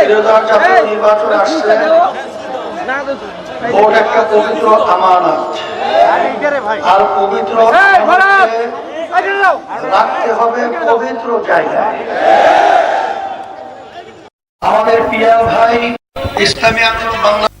বিরোধী জাতীয় নির্বাচন আসছে ভোট একটা পবিত্র আমানত। আর পবিত্র রাখতে হবে পবিত্র জায়গায় আমাদের প্রিয় ভাই Islami Andolan Bangla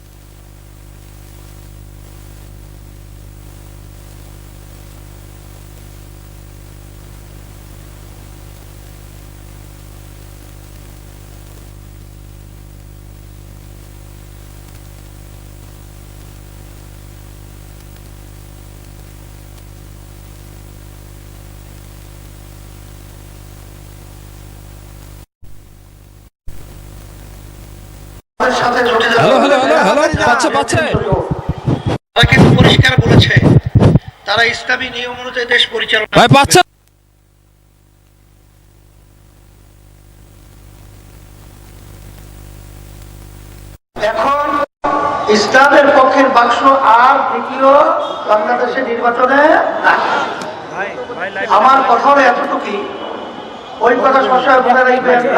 hello, hello, hello, hello, পাচ্ছে, পাচ্ছে। তারা কিন্তু পরিষ্কার বলেছে। তারা ইসলামী নিয়ম অনুযায়ী দেশ পরিচালনা ভাই পাচ্ছে এখন ইসলামের পক্ষের বাক্স আর দ্বিতীয় বাংলাদেশে নির্বাচনে আমার কথা হলো এতটুকুই। ওই কথা সবসময় মনে ইব্রাহিম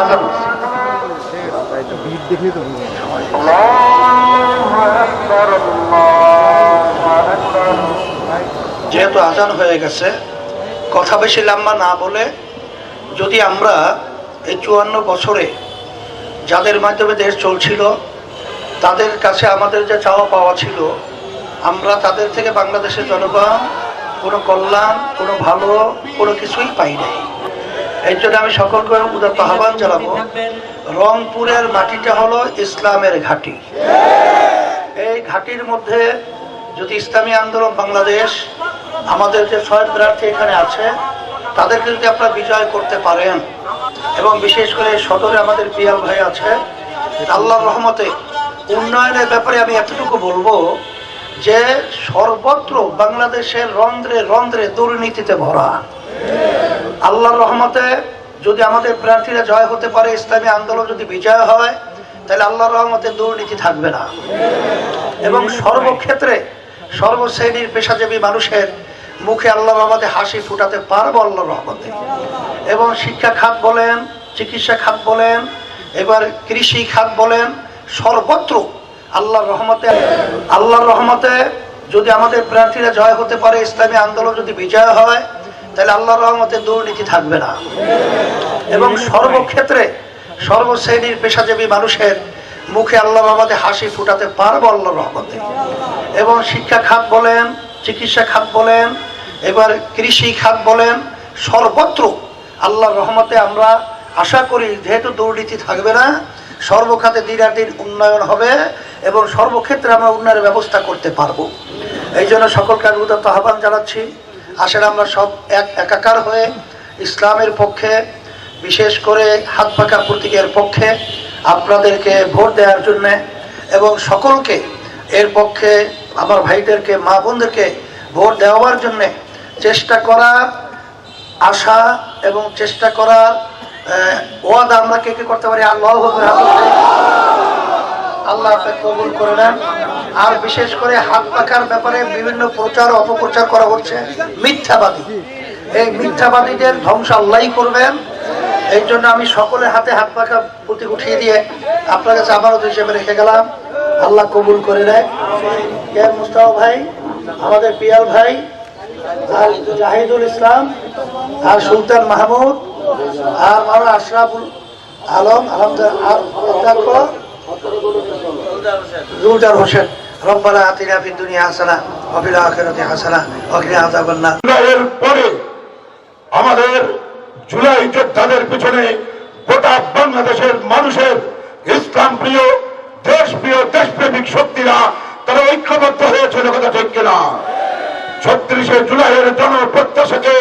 আজাব যেহেতু আজান হয়ে গেছে, কথা বেশি লম্বা না বলে যদি আমরা এই চুয়ান্ন বছরে যাদের মাধ্যমে দেশ চলছিল, তাদের কাছে আমাদের যে চাওয়া পাওয়া ছিল, আমরা তাদের থেকে বাংলাদেশের জনগণ কোনো কল্যাণ, কোনো ভালো, কোনো কিছুই পাই নাই। এই জন্য আমি সকলকে উদাত্ত আহ্বান জানাব, রংপুরের মাটিটা হলো ইসলামের ঘাঁটি। এই ঘাটির মধ্যে যদি ইসলামী আন্দোলন বাংলাদেশ, আমাদের যে ছয় প্রার্থী এখানে আছে, তাদেরকে যদি আপনারা বিজয় করতে পারেন, এবং বিশেষ করে সদরে আমাদের পিয়াল ভাই আছে, আল্লাহর রহমতে উন্নয়নের ব্যাপারে আমি এতটুকু বলব যে সর্বত্র বাংলাদেশের রন্ধ্রে রন্ধ্রে দুর্নীতিতে ভরা। আল্লাহর রহমতে যদি আমাদের প্রার্থীরা জয় হতে পারে, ইসলামী আন্দোলন যদি বিজয় হয়, তাহলে আল্লাহর রহমতে দুর্নীতি থাকবে না। এবং সর্বক্ষেত্রে সর্বশ্রেণীর পেশাজীবী মানুষের মুখে আল্লাহ রহমতে হাসি ফুটাতে পারব আল্লাহ রহমতে। এবং শিক্ষা খাত বলেন, চিকিৎসা খাত বলেন, এবার কৃষি খাত বলেন, সর্বত্র আল্লাহর রহমতে আল্লাহর রহমতে যদি আমাদের প্রার্থীরা জয় হতে পারে, ইসলামী আন্দোলন যদি বিজয় হয়, তাহলে আল্লাহর রহমতে দুর্নীতি থাকবে না। এবং সর্বক্ষেত্রে সর্বশ্রেণীর পেশাজীবী মানুষের মুখে আল্লাহ রহমতে হাসি ফুটাতে পারব আল্লাহ রহমতে। এবং শিক্ষা খাত বলেন, চিকিৎসা খাত বলেন, এবার কৃষি খাত বলেন, সর্বত্র আল্লাহর রহমতে আমরা আশা করি যেহেতু দুর্নীতি থাকবে না, সর্বখাতে দিনাদিন উন্নয়ন হবে। এবং সর্বক্ষেত্রে আমরা উন্নয়নের ব্যবস্থা করতে পারব। এই জন্য সকলকে আমি উদাত্ত আহ্বান জানাচ্ছি। আসলে আমরা সব এক, একাকার হয়ে ইসলামের পক্ষে, বিশেষ করে হাত পাকা প্রতীকের পক্ষে আপনাদেরকে ভোট দেওয়ার জন্যে এবং সকলকে এর পক্ষে আমার ভাইদেরকে, মা বোনদেরকে ভোট দেওয়ার জন্যে চেষ্টা করা আশা এবং চেষ্টা করার ওয়াদা আমরা কে কে করতে পারি? আল্লাহ আল্লাহ কবুল করে নেন। আর বিশেষ করে হাত পাখার ব্যাপারে বিভিন্ন প্রচার অপপ্রচার করা হচ্ছে। মিথ্যাবাদী। এই মিথ্যাবাদীদের ধ্বংস আল্লাহই করবেন। এই জন্য আমি সকলের হাতে হাত পাকা প্রতীক উঠিয়ে দিয়ে আপনার কাছে আমারও হিসেবে রেখে গেলাম। আল্লাহ কবুল করে নেয়। কে ভাই? আমাদের পিয়াল ভাই। আর জাহিদুল ইসলাম। আর সুলতান মাহমুদ। আর মাওলানা আশরাফুল আলম। আলহামদুলিল্লাহ। আর জুলজার হোসেন, রব্বানা আতিনা ফিদ দুনিয়া হাসানা, ওয়া ফিল আখিরাতি হাসানা, ওয়া কিনা আযাবান নার পরে আমাদের জুলাই যোদ্ধাদের পিছনে গোটা বাংলাদেশের মানুষের ইসলাম প্রিয় দেশ প্রিয় দেশপ্রেমিক শক্তিরা তারা ঐক্যবদ্ধ হয়েছিল কথা ঠিক কিনা? ছত্রিশে জুলাইয়ের জনপ্রত্যাশাকে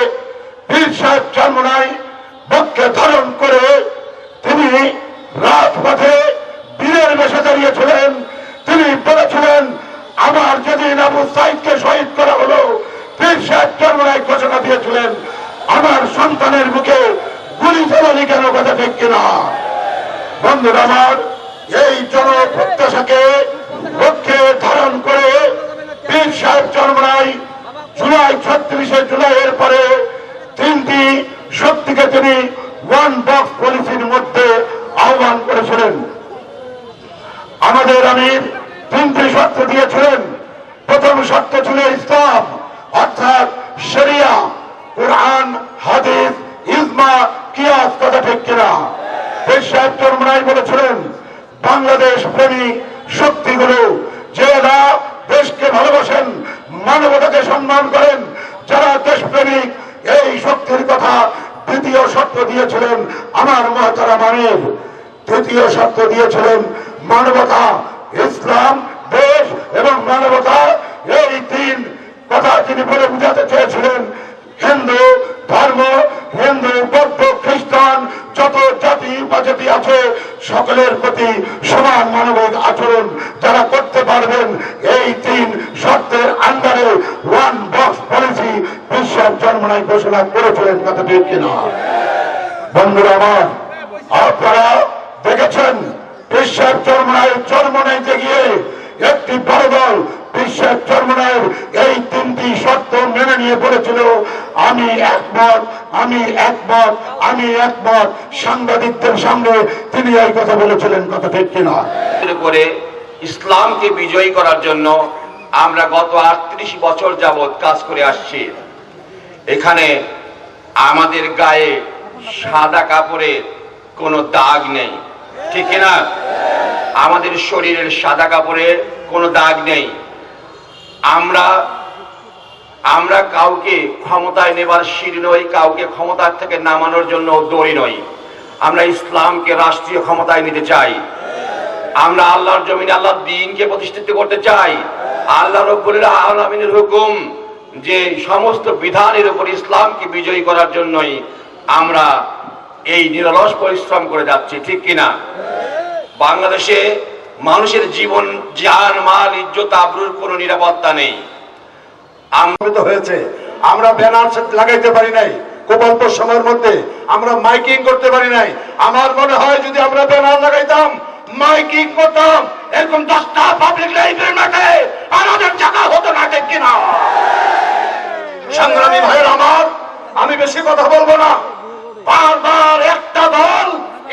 বীর সাহেব চারমোনাই পক্ষে ধারণ করে তিনি রাজপথে বীরের বেশে দাঁড়িয়েছিলেন। তিনি বলেছিলেন, আমার যেদিন আবু সাইদকে শহীদ করা হলো বীর সাহেব চরমনায় ঘোষণা দিয়েছিলেন, আমার সন্তানের মুখে গুলি চালানি কেন কথা ঠিক কিনা? বন্ধুরা আমার, এই জনপ্রত্যাশাকে লক্ষ্যে ধারণ করে বীর সাহেব চরমনায় জুলাই ছত্রিশে জুলাইয়ের পরে তিনটি শক্তিকে তিনি শর্ত দিয়েছিলেন প্রথম শর্ত ছিল ইসলাম অর্থাৎ শরিয়া কোরআন, হাদিস, ইজমা, কিয়াস কথা ঠিক কিনা? দেশ সাহেব চরমনাই বলেছিলেন, বাংলাদেশ প্রেমী শক্তিগুলো যারা দেশকে ভালোবাসেন, মানবতাকে সম্মান করেন, যারা দেশপ্রেমিক, এই শক্তির কথা দ্বিতীয় শর্ত দিয়েছিলেন আমার মহাতারা মানব তৃতীয় শর্ত দিয়েছিলেন মানবতা, ইসলাম, দেশ এবং মানবতা, এই তিন কথা তিনি বলে বুঝাতে চেয়েছিলেন। হিন্দু, ধর্ম, হিন্দু, বৌদ্ধ, খ্রিস্টান, যত জাতি উপজাতি আছে, সকলের প্রতি সমান মানবিক আচরণ যারা করতে পারবেন, এই তিন শর্তের আন্ডারে ওয়ান বক্স পলিসি বিশ্বের জন্মনায় ঘোষণা করেছিলেন কথা ঠিক কিনা। বন্ধুরা আমার, আপনারা দেখেছেন, বিশ্বের চরমনায়ের চরমনাইতে গিয়ে একটি বড় দল বিশ্বের চরমনায়ের এই তিনটি শর্ত মেনে নিয়ে বলেছিল, আমি একমত আমি একমত আমি একমত। সাংবাদিকদের সামনে তিনি এই কথা বলেছিলেন, কথা ঠিক কিনা? ইসলামকে বিজয়ী করার জন্য আমরা গত আটত্রিশ বছর যাবৎ কাজ করে আসছি। এখানে আমাদের গায়ে সাদা কাপড়ের কোনো দাগ নেই। ঠিক না আমাদের শরীরের সাদা কাপড়ের কোনো দাগ নেই। আমরা আমরা কাউকে ক্ষমতায় নেবার সিঁড়ি নই, কাউকে ক্ষমতার থেকে নামানোর জন্য দড়ি নই। আমরা ইসলামকে রাষ্ট্রীয় ক্ষমতায় নিতে চাই। আমরা আল্লাহর জমিনে আল্লাহর দিনকে প্রতিষ্ঠিত করতে চাই। আল্লাহ রব্বুল আলমিনের হুকুম যে সমস্ত বিধানের উপর ইসলামকে বিজয়ী করার জন্যই আমরা এই নিরলস পরিশ্রম করে যাচ্ছি, ঠিক কিনা? বাংলাদেশে মানুষের জীবন জান মাল, ইজ্জত, আবরুর কোনো নিরাপত্তা নেই। প্রভাবিত হয়েছে। আমরা ব্যানার লাগাইতে পারি নাই। খুব অল্প সময়ের মধ্যে আমরা মাইকিং করতে পারি নাই। আমার মনে হয় যদি আমরা ব্যানার লাগাইতাম, মাইকিং করতাম, এরকম দশটা পাবলিক মাঠে আমাদের হতো না, ঠিক কিনা? সংগ্রামী ভাইয়ের আমার, আমি বেশি কথা বলব না। বারবার একটা দল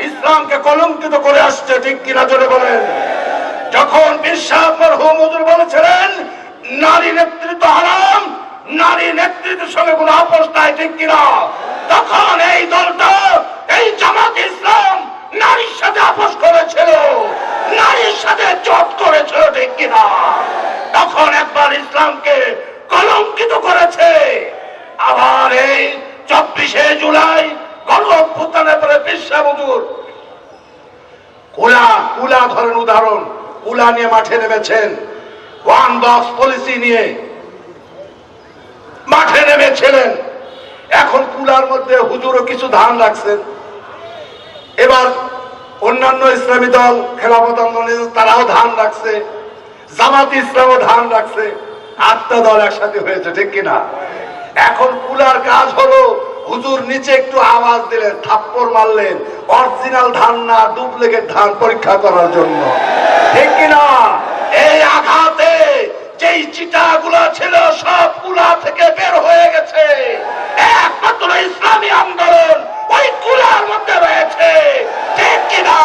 ইসলামকে কলঙ্কিত করে আসছে, ঠিক কিনা জোরে বলেন? যখন বিশ্বাস বলেছিলেন, নারী নেতৃত্ব হারাম, নারী নেতৃত্বের সঙ্গে কোনো আপোষ নাই, ঠিক কিনা? তখন এই দলটা, এই জামাত ইসলাম নারীর সাথে আপোষ করেছিল, নারীর সাথে জোট করেছিল, ঠিক কিনা? তখন একবার ইসলামকে কলঙ্কিত করেছে। আবার এই চব্বিশে জুলাই গণঅভ্যুত্থানের পরে বিশ্বা কুলা কুলা ধরেন উদাহরণ। কুলা নিয়ে মাঠে নেমেছেন। ওয়ান বক্স পলিসি নিয়ে মাঠে নেমেছিলেন। এখন কুলার মধ্যে হুজুরও কিছু ধান রাখছেন। এবার অন্যান্য ইসলামী দল, খেলাফত আন্দোলন তারাও ধান রাখছে। জামাত ইসলামও ধান রাখছে। আটটা দল একসাথে হয়েছে, ঠিক কিনা এখন কুলার কাজ হলো, হুজুর নিচে একটু আওয়াজ দিলেন, থাপ্পড় মারলেন, অরিজিনাল ধান না, ডুপ্লিকেট ধান পরীক্ষা করার জন্য। ঠিক কিনা? এই আঘাতে যেই চিটাগুলো ছিল সব কুলা থেকে বের হয়ে গেছে। একমাত্র ইসলামী আন্দোলন ওই কুলার মধ্যে রয়েছে। ঠিক কিনা?